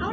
গো